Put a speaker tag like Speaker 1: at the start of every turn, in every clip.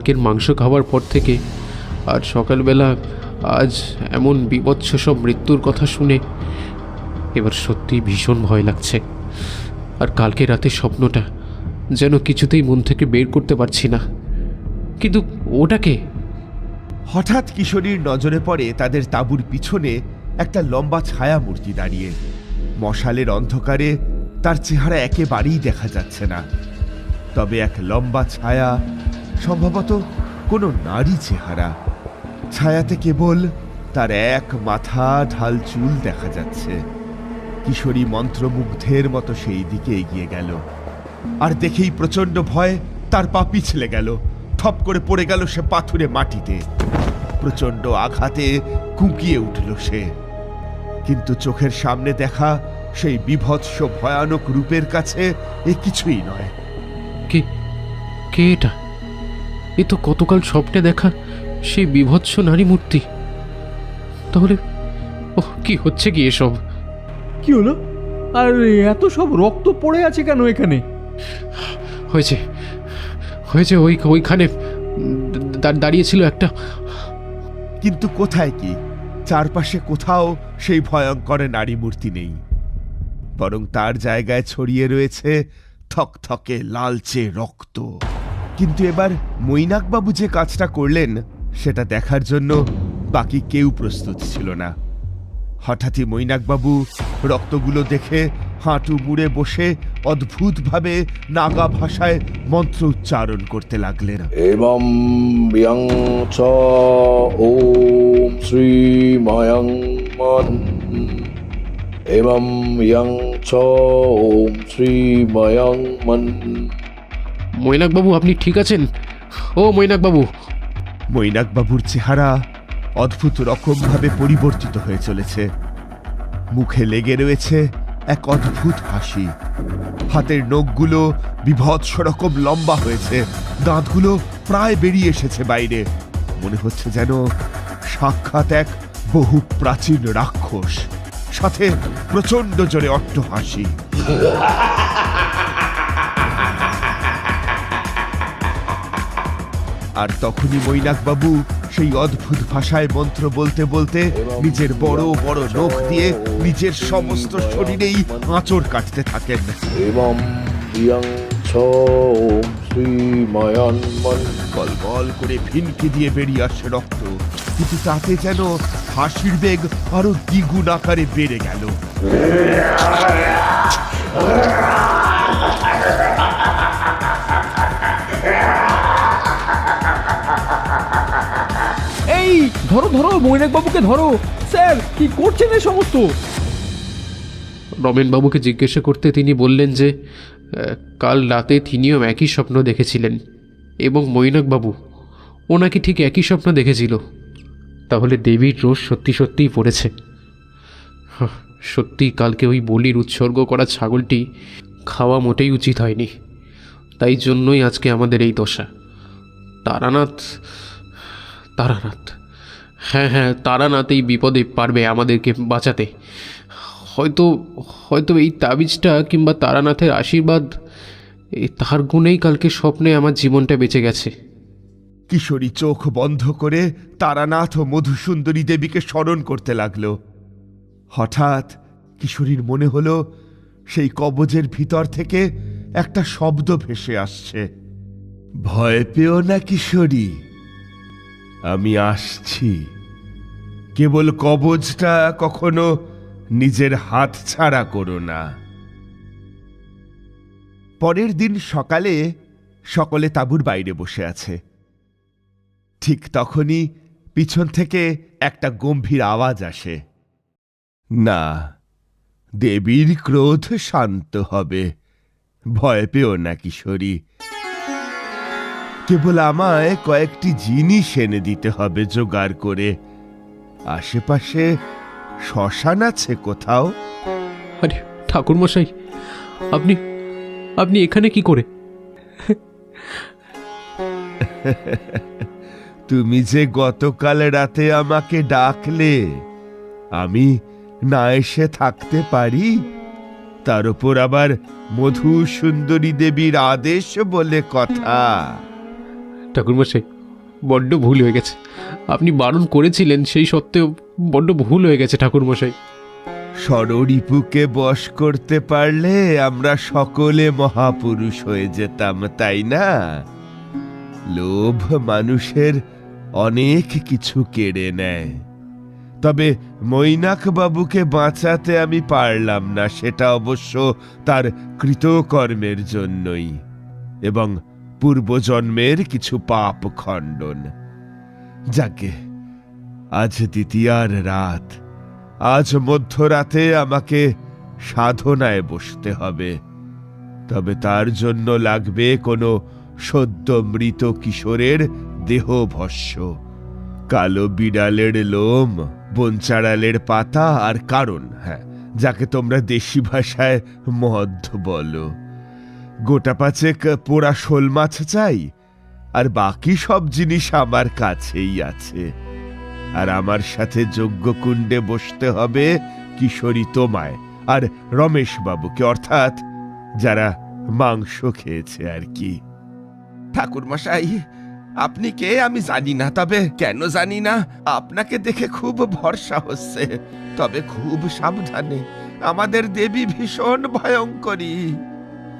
Speaker 1: কালকের মাংস খাওয়ার পর থেকে আজ সকালবেলা আজ এমন বিভৎস সব মৃত্যুর কথা শুনে এবার সত্যি ভীষণ ভয় লাগছে। আর কালকে রাতে স্বপ্নটা যেন কিছুতেই মন থেকে বের করতে পারছি না। কিন্তু ওটাকে
Speaker 2: হঠাৎ কিশোরীর নজরে পড়ে তাদের তাঁবুর পিছনে একটা লম্বা ছায়া মূর্তি দাঁড়িয়ে। মশালের অন্ধকারে তার চেহারা একেবারেই দেখা যাচ্ছে না। তবে এক লম্বা ছায়া সম্ভবত কোনো নারী চেহারা। ছায়াতে কেবল তার এক মাথা ঢাল চুল দেখা যাচ্ছে। কিশোরী মন্ত্রমুগ্ধের মতো সেই দিকে এগিয়ে গেল। আর দেখেই প্রচণ্ড ভয় তার পা পিছলে গেল। থপ করে পড়ে গেল সে পাথুরে মাটিতে। প্রচণ্ড আঘাতে কুঁকিয়ে উঠল সে। কিন্তু চোখের সামনে দেখা সেই বিভৎস ভয়ানক রূপের কাছে এ কিছুই নয়।
Speaker 1: কে কে এটা? এ তো গতকাল স্বপ্নে দেখা সেই বিভৎস নারী মূর্তি। তাহলে ও কি হচ্ছে কি এসব?
Speaker 3: কি হলো? আর এত সব রক্ত পড়ে আছে কেন এখানে?
Speaker 1: হয়েছে হয়েছে ওই ওইখানে দা- দাঁড়িয়েছিল একটা।
Speaker 2: কিন্তু কোথায় কি? চারপাশে কোথাও সেই ভয়ঙ্কর নারী মূর্তি নেই। বরং তার জায়গায় ছড়িয়ে রয়েছে থকথকে লালচে রক্ত। কিন্তু এবার মৈনাকবাবু যে কাজটা করলেন, সেটা দেখার জন্য বাকি কেউ প্রস্তুত ছিল না। হঠাৎই মৈনাকবাবু রক্তগুলো দেখে হাঁটু মুড়ে বসে অদ্ভুতভাবে নাগা ভাষায় মন্ত্র উচ্চারণ করতে লাগলেন।
Speaker 4: এবং বিয়ং চ ওম শ্রী ময়ং মন। এবং ইয়ং চ ওম শ্রী ময়ং মন।
Speaker 1: মৈনাকবাবু, আপনি ঠিক আছেন? ও, মৈনাকবাবু।
Speaker 2: মৈনাকবাবুর চেহারা অদ্ভুত রকমভাবে পরিবর্তিত হয়ে চলেছে। মুখে লেগে রয়েছে এক অদ্ভুত হাসি। হাতের নখগুলো বিভৎস রকম লম্বা হয়েছে। দাঁতগুলো প্রায় বেরিয়ে এসেছে বাইরে। মনে হচ্ছে যেন সাক্ষাৎ এক বহু প্রাচীন রাক্ষস। সাথে প্রচণ্ড জোরে অট্ট হাসি আর তখনই মৈনাকবাবু সেই অদ্ভুত ভাষায় মন্ত্র বলতে বলতে নিজের বড় বড় নখ দিয়ে নিজের সমস্ত শরীরেই আঁচড় কাটতে থাকেন। এবং করে ভিনকে দিয়ে বেরিয়ে আসছে রক্ত। কিন্তু তাতে যেন হাসির বেগ আরও দ্বিগুণ আকারে বেড়ে গেল।
Speaker 3: ধরো ধরো মৈনাক বাবুকে ধরো। স্যার, কি করছেন এই সমস্ত?
Speaker 1: রমেনবাবুকে জিজ্ঞাসা করতে তিনি বললেন যে কাল রাতে তিনিও একই স্বপ্ন দেখেছিলেন এবং মৈনাকবাবু ও নাকি ঠিক একই স্বপ্ন দেখেছিল। তাহলে দেবীর রোষ সত্যি সত্যিই পড়েছে। সত্যি কালকে ওই বলির উৎসর্গ করা ছাগলটি খাওয়া মোটেই উচিত হয়নি। তাই জন্যই আজকে আমাদের এই দশা। তারানাথ তারানাথ হ্যাঁ হ্যাঁ তারানাথ এই বিপদে পারবে আমাদেরকে বাঁচাতে। হয়তো হয়তো এই তাবিজটা কিংবা তারানাথের আশীর্বাদ তার গুণেই কালকে স্বপ্নে আমার জীবনটা বেঁচে গেছে।
Speaker 2: কিশোরী চোখ বন্ধ করে তারানাথ ও মধুসুন্দরী দেবীকে স্মরণ করতে লাগল। হঠাৎ কিশোরীর মনে হলো, সেই কবজের ভিতর থেকে একটা শব্দ ভেসে আসছে। ভয় পেও না কিশোরী। আমি আসছি। কেবল কবজটা কখনো নিজের হাত ছাড়া করো না। পরের দিন সকালে সকলে তাঁবুর বাইরে বসে আছে। ঠিক তখনই পিছন থেকে একটা গম্ভীর আওয়াজ আসে। না, দেবীর ক্রোধ শান্ত হবে। ভয় পেও না কিশোরী। কেবল আমায় কয়েকটি জিনিস এনে দিতে হবে জোগাড় করে। আশেপাশে শ্মশান আছে কোথাও?
Speaker 1: আরে ঠাকুরমশাই আপনি আপনি এখানে কি করে?
Speaker 2: তুমি যে গতকাল রাতে আমাকে ডাকলে আমি না এসে থাকতে পারি? তার উপর আবার মধু সুন্দরী দেবীর আদেশ বলে কথা।
Speaker 1: ঠাকুরমশাই, বড্ড ভুল হয়ে গেছে। আপনি বারণ করেছিলেন সেই সত্ত্বেও বড্ড ভুল হয়ে গেছে ঠাকুরমশাই।
Speaker 2: ষড়রিপুকে বশ করতে পারলে আমরা সকলে মহাপুরুষ হয়ে যেতাম, তাই না? লোভ মানুষের অনেক কিছু কেড়ে নেয়। তবে মৈনাক বাবুকে বাঁচাতে আমি পারলাম না, সেটা অবশ্য তার কৃতকর্মের জন্যই। এবং পূর্বজন্মের কিছু পাপ খণ্ডন। যাকে আজ দ্বিতীয়ার রাত, আজ মধ্যরাতে আমাকে সাধনায় বসতে হবে। তবে তার জন্য লাগবে কোনো সদ্য মৃত কিশোরের দেহভস্য। কালো বিড়ালের লোম বনচাড়ালের পাতা আর কারণ হ্যাঁ যাকে তোমরা দেশি ভাষায় মদ বলো। গোটা পাচেক পোড়া শোল মাছ চাই, আর বাকি সব জিনিস আমার কাছেই আছে। আর আমার সাথে যজ্ঞকুণ্ডে বসতে হবে কিশোরী তোমায়, আর রমেশ বাবুকে, অর্থাৎ যারা মাংস খেয়েছে আর কি। ঠাকুর মশাই, আপনি কে আমি জানি না, তবে কেন জানি না, আপনাকে দেখে খুব ভরসা হচ্ছে। তবে খুব সাবধানে, আমাদের দেবী ভীষণ ভয়ঙ্করী।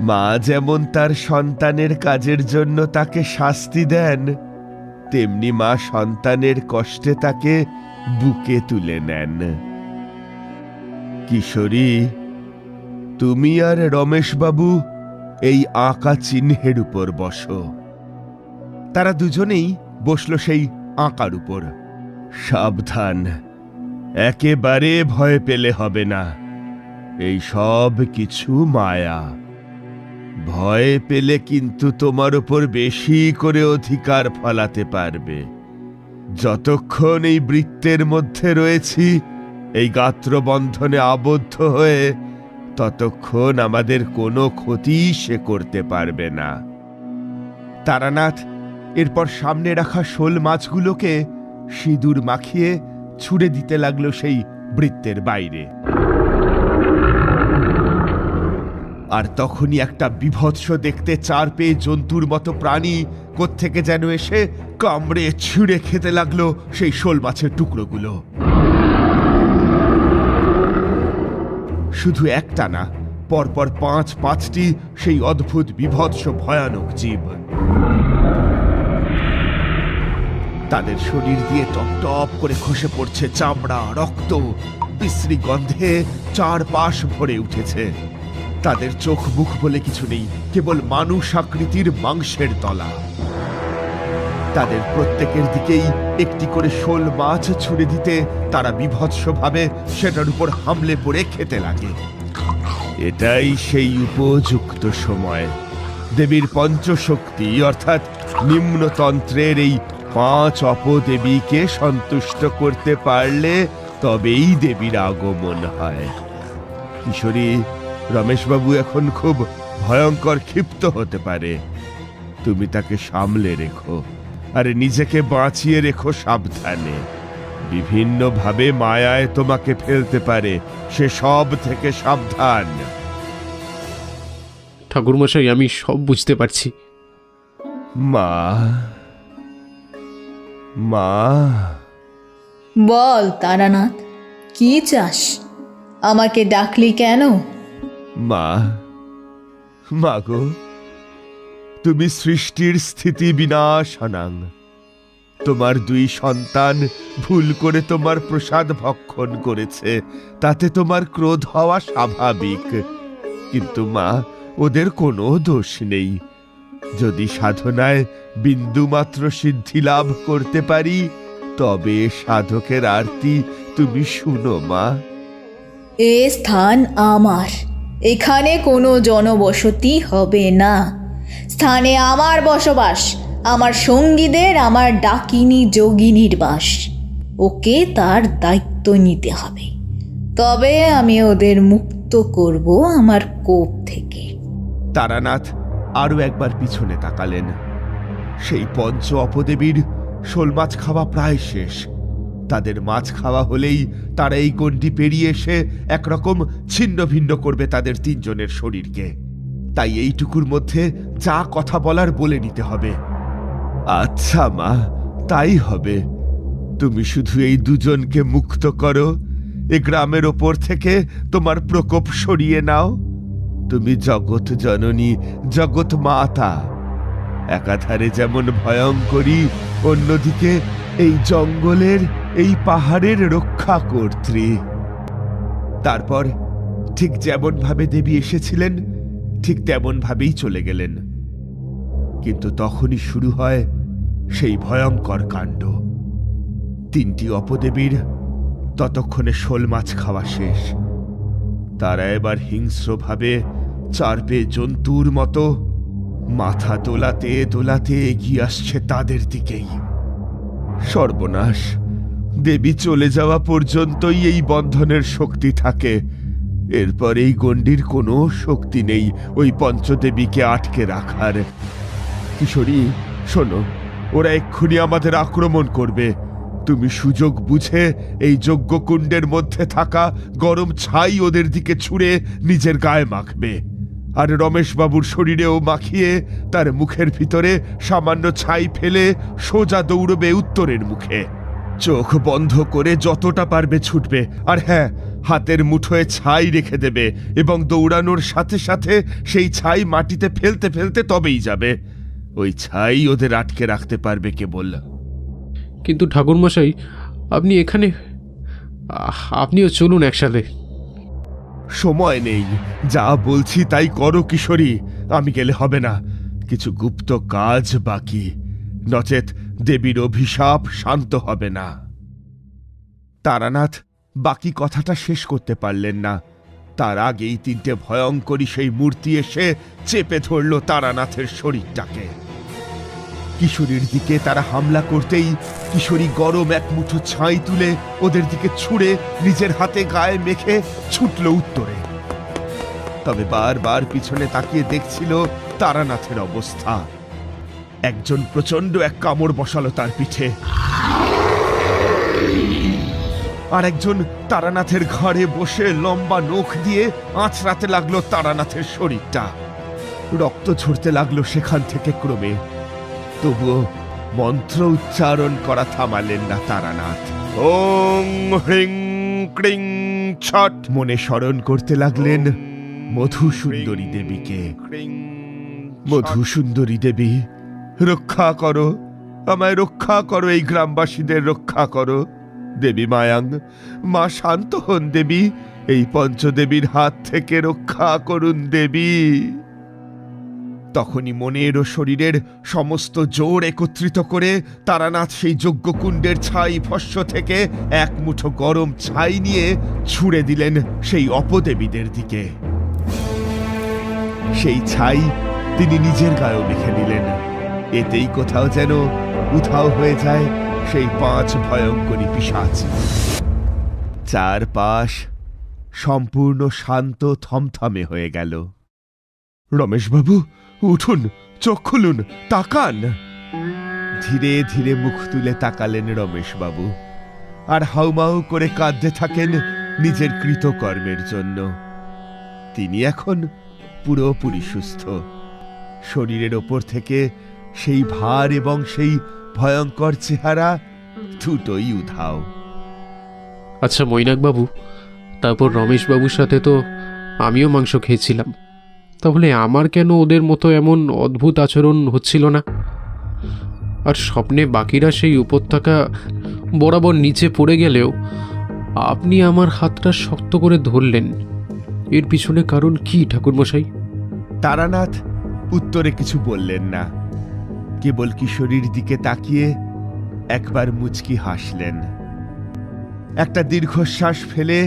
Speaker 2: মা যেমন তার সন্তানের কাজের জন্য তাকে শাস্তি দেন, তেমনি মা সন্তানের কষ্টে তাকে বুকে তুলে নেন। কিশোরী, তুমি আর রমেশবাবু এই আঁকা চিহ্নের উপর বসো। তারা দুজনেই বসল সেই আঁকার উপর। সাবধান, একেবারে ভয় পেলে হবে না। এই সব কিছু মায়া। ভয় পেলে কিন্তু তোমার উপর বেশি করে অধিকার ফলাতে পারবে। যতক্ষণ এই বৃত্তের মধ্যে রয়েছি, এই গাত্র বন্ধনে আবদ্ধ হয়ে, ততক্ষণ আমাদের কোনো ক্ষতি সে করতে পারবে না। তারানাথ, এরপর সামনে রাখা শোল মাছগুলোকে সিঁদুর মাখিয়ে ছুড়ে দিতে লাগল সেই বৃত্তের বাইরে। আর তখনই একটা বিভৎস দেখতে চার পেয়ে জন্তুর মতো প্রাণী কোত্থেকে যেন এসে কামড়ে ছিঁড়ে খেতে লাগল সেই শোল মাছের টুকরোগুলো। শুধু একটা না, পরপর পাঁচ পাঁচটি সেই অদ্ভুত, বিভৎস, ভয়ানক জীব। তাদের শরীর দিয়ে টপ টপ করে খসে পড়ছে চামড়া, রক্ত, বিশ্রী গন্ধে চারপাশ ভরে উঠেছে। তাদের চোখ মুখ বলে কিছু নেই, কেবল মানুষ আকৃতির মাংসের তলা। তাদের প্রত্যেকের দিকেই একটি করে শোল মাছ ছুড়ে দিতে তারা বিভৎসভাবে সেটার উপর হামলে পড়ে খেতে লাগে। এটাই সেই উপযুক্ত সময়। দেবীর পঞ্চশক্তি, অর্থাৎ নিম্নতন্ত্রের এই পাঁচ অপদেবীকে সন্তুষ্ট করতে পারলে তবেই দেবীর আগমন হয়। কিশোরী রমেশবাবু এখন খুব ভয়ঙ্কর ক্ষিপ্ত হতে পারে। তুমি তাকে সামলে রেখো আরে নিজেকে বাঁচিয়ে রেখো সাবধানে। বিভিন্নভাবে মায়ায় তোমাকে ফেলতে পারে সে সব থেকে সাবধান।
Speaker 1: ঠাকুরমশাই আমি সব বুঝতে পারছি।
Speaker 2: মা মা।
Speaker 5: বল তারানাথ কি চাস? আমাকে ডাকলি কেন?
Speaker 2: মা মা গো, তুমি সৃষ্টির স্থিতি বিনাশনাং। তোমার দুই সন্তান ভুল করে তোমার প্রসাদ ভক্ষণ করেছে, তাতে তোমার ক্রোধ হওয়া স্বাভাবিক। কিন্তু মা, ওদের কোনো দোষ নেই। যদি সাধনায় বিন্দুমাত্র সিদ্ধি লাভ করতে পারি, তবে সাধকের আরতি তুমি শুনো মা।
Speaker 5: এ স্থান আমার। এখানে কোনো জনবসতি হবে না। স্থানে আমার বসবাস, আমার সঙ্গীদের, আমার ডাকিনী যোগিনীর বাস। ওকে তার দায়িত্ব নিতে হবে। তবে আমি ওদের মুক্ত করব আমার কোপ থেকে।
Speaker 2: তারানাথ আরও একবার পিছনে তাকালেন। সেই পঞ্চ অপদেবীর শোল মাছ খাওয়া প্রায় শেষ। তাদের মাছ খাওয়া হলেই তারা এই গণ্ডি পেরিয়ে এসে একরকম ছিন্ন ভিন্ন করবে তাদের তিনজনের শরীরকে। তাই এইটুকুর মধ্যে যা কথা বলার বলে নিতে হবে। আচ্ছা মা, তাই হবে। তুমি শুধু এই দুজনকে মুক্ত করো। এ গ্রামের ওপর থেকে তোমার প্রকোপ সরিয়ে নাও। তুমি জগৎ জননী, জগৎ মাতা। একাধারে যেমন ভয়ঙ্করী, অন্যদিকে এই জঙ্গলের এই পাহাড়ের রক্ষা কর্ত্রী। তারপর ঠিক যেমন ভাবে দেবী এসেছিলেন, ঠিক তেমন ভাবেই চলে গেলেন। কিন্তু তখনই শুরু হয় সেই ভয়ঙ্কর কাণ্ড। তিনটি অপদেবীর ততক্ষণে শোল মাছ খাওয়া শেষ। তারা এবার হিংস্রভাবে চারপে জন্তুর মতো মাথা দোলাতে দোলাতে এগিয়ে আসছে তাদের দিকেই। সর্বনাশ! দেবী চলে যাওয়া পর্যন্তই এই বন্ধনের শক্তি থাকে। এরপর এই গণ্ডির কোনো শক্তি নেই ওই পঞ্চদেবীকে আটকে রাখার। কিশোরী, শোনো, ওরা এক্ষুনি আমাদের আক্রমণ করবে। তুমি সুযোগ বুঝে এই যজ্ঞকুণ্ডের মধ্যে থাকা গরম ছাই ওদের দিকে ছুঁড়ে নিজের গায়ে মাখবে। আর রমেশবাবুর শরীরেও মাখিয়ে তার মুখের ভিতরে সামান্য ছাই ফেলে সোজা দৌড়বে উত্তরের মুখে। চোখ বন্ধ করে যতটা পারবে ছুটবে। আর হ্যাঁ হাতের মুঠোয় ছাই রেখে দেবে এবং দৌড়ানোর সাথে সাথে সেই ছাই মাটিতে ফেলতে ফেলতে তবেই যাবে। ওই ছাই ওদের আটকে রাখতে পারবে কেবল।
Speaker 1: কিন্তু ঠাকুরমশাই আপনি এখানে আপনিও চলুন একসাথে।
Speaker 2: সময় নেই। যা বলছি তাই করো কিশোরী। আমি গেলে হবে না। কিছু গুপ্ত কাজ বাকি। নচেত দেবীর অভিশাপ শান্ত হবে না। তারানাথ বাকি কথাটা শেষ করতে পারলেন না। তার আগেই তিনটে ভয়ঙ্করী সেই মূর্তি এসে চেপে ধরল তারানাথের শরীরটাকে। কিশোরীর দিকে তারা হামলা করতেই কিশোরী গরম এক মুঠো ছাই তুলে ওদের দিকে ছুঁড়ে নিজের হাতে গায়ে মেখে ছুটল উত্তরে। তবে বারবার পিছনে তাকিয়ে দেখছিল তারানাথের অবস্থা। একজন প্রচণ্ড এক কামড় বসালো তার পিঠে। আর একজন তারানাথের ঘরে বসে লম্বা নখ দিয়ে আঁচড়াতে লাগল তারানাথের শরীরটা। রক্ত ঝরতে লাগল সেখান থেকে ক্রমে। তবুও মন্ত্র উচ্চারণ করা থামালেন না তারানাথ। ওং হ্রিং ক্রিং ছট। মনে স্মরণ করতে লাগলেন মধুসুন্দরী দেবীকে। মধুসুন্দরী দেবী রক্ষা করো। আমায় রক্ষা করো, এই গ্রামবাসীদের রক্ষা করো। দেবী মায়াং মা শান্ত হন দেবী। এই পঞ্চদেবীর হাত থেকে রক্ষা করুন দেবী। তখনই মনের ও শরীরের সমস্ত জোর একত্রিত করে তারানাথ সেই যজ্ঞকুণ্ডের ছাই ভস্য থেকে এক মুঠো গরম ছাই নিয়ে ছুঁড়ে দিলেন সেই অপদেবীদের দিকে। সেই ছাই তিনি নিজের গায়েও মেখে নিলেন। এতেই কোথাও যেন উধাও হয়ে যায় সেই পাঁচ ভয়ঙ্করী পিসাচ চারপাশ সম্পূর্ণ শান্ত থমথমে হয়ে গেল। রমেশবাবু উঠুন চোখ খুলুন তাকান। ধীরে ধীরে মুখ তুলে তাকালেন রমেশবাবু। আর হাউমাউ করে কাঁদতে থাকেন নিজের কৃতকর্মের জন্য। তিনি এখন পুরোপুরি সুস্থ। শরীরের ওপর থেকে সেই ভার এবং সেই ভয়ঙ্কর চেহারা দুটোই উধাও।
Speaker 1: আচ্ছা মৈনাকবাবু তারপর রমেশবাবুর সাথে তো আমিও মাংস খেয়েছিলাম। তাহলে আমার কেন ওদের মতো এমন অদ্ভুত আচরণ হচ্ছিল না? আর স্বপ্নে বাকিরা সেই উপত্যকা বরাবর নিচে পড়ে গেলেও আপনি আমার হাতটা শক্ত করে ধরলেন। এর পিছনে কারণ কি ঠাকুরমশাই?
Speaker 2: তারানাথ উত্তরে কিছু বললেন না। কেবল কিশোরীর দিকে তাকিয়ে একবার মুচকি হাসলেন। একটা দীর্ঘশ্বাস ফেলে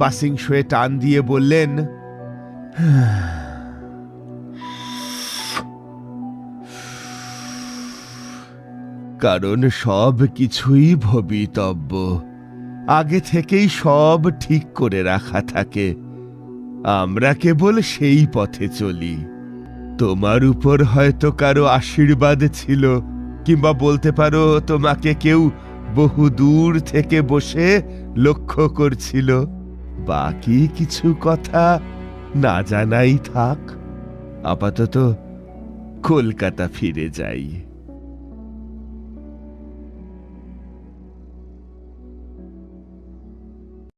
Speaker 2: পাসিং শোয়ে টান দিয়ে বললেন, কারণ সব কিছুই ভবিতব্য। আগে থেকেই সব ঠিক করে রাখা থাকে। আমরা কেবল সেই পথে চলি। তোমার উপর হয়তো কারও আশীর্বাদ ছিল, কিংবা বলতে পারো তোমাকে কেউ বহু দূর থেকে বসে লক্ষ্য করছিল। বাকি কিছু কথা না জানাই থাক। আপাতত কলকাতা ফিরে যাই।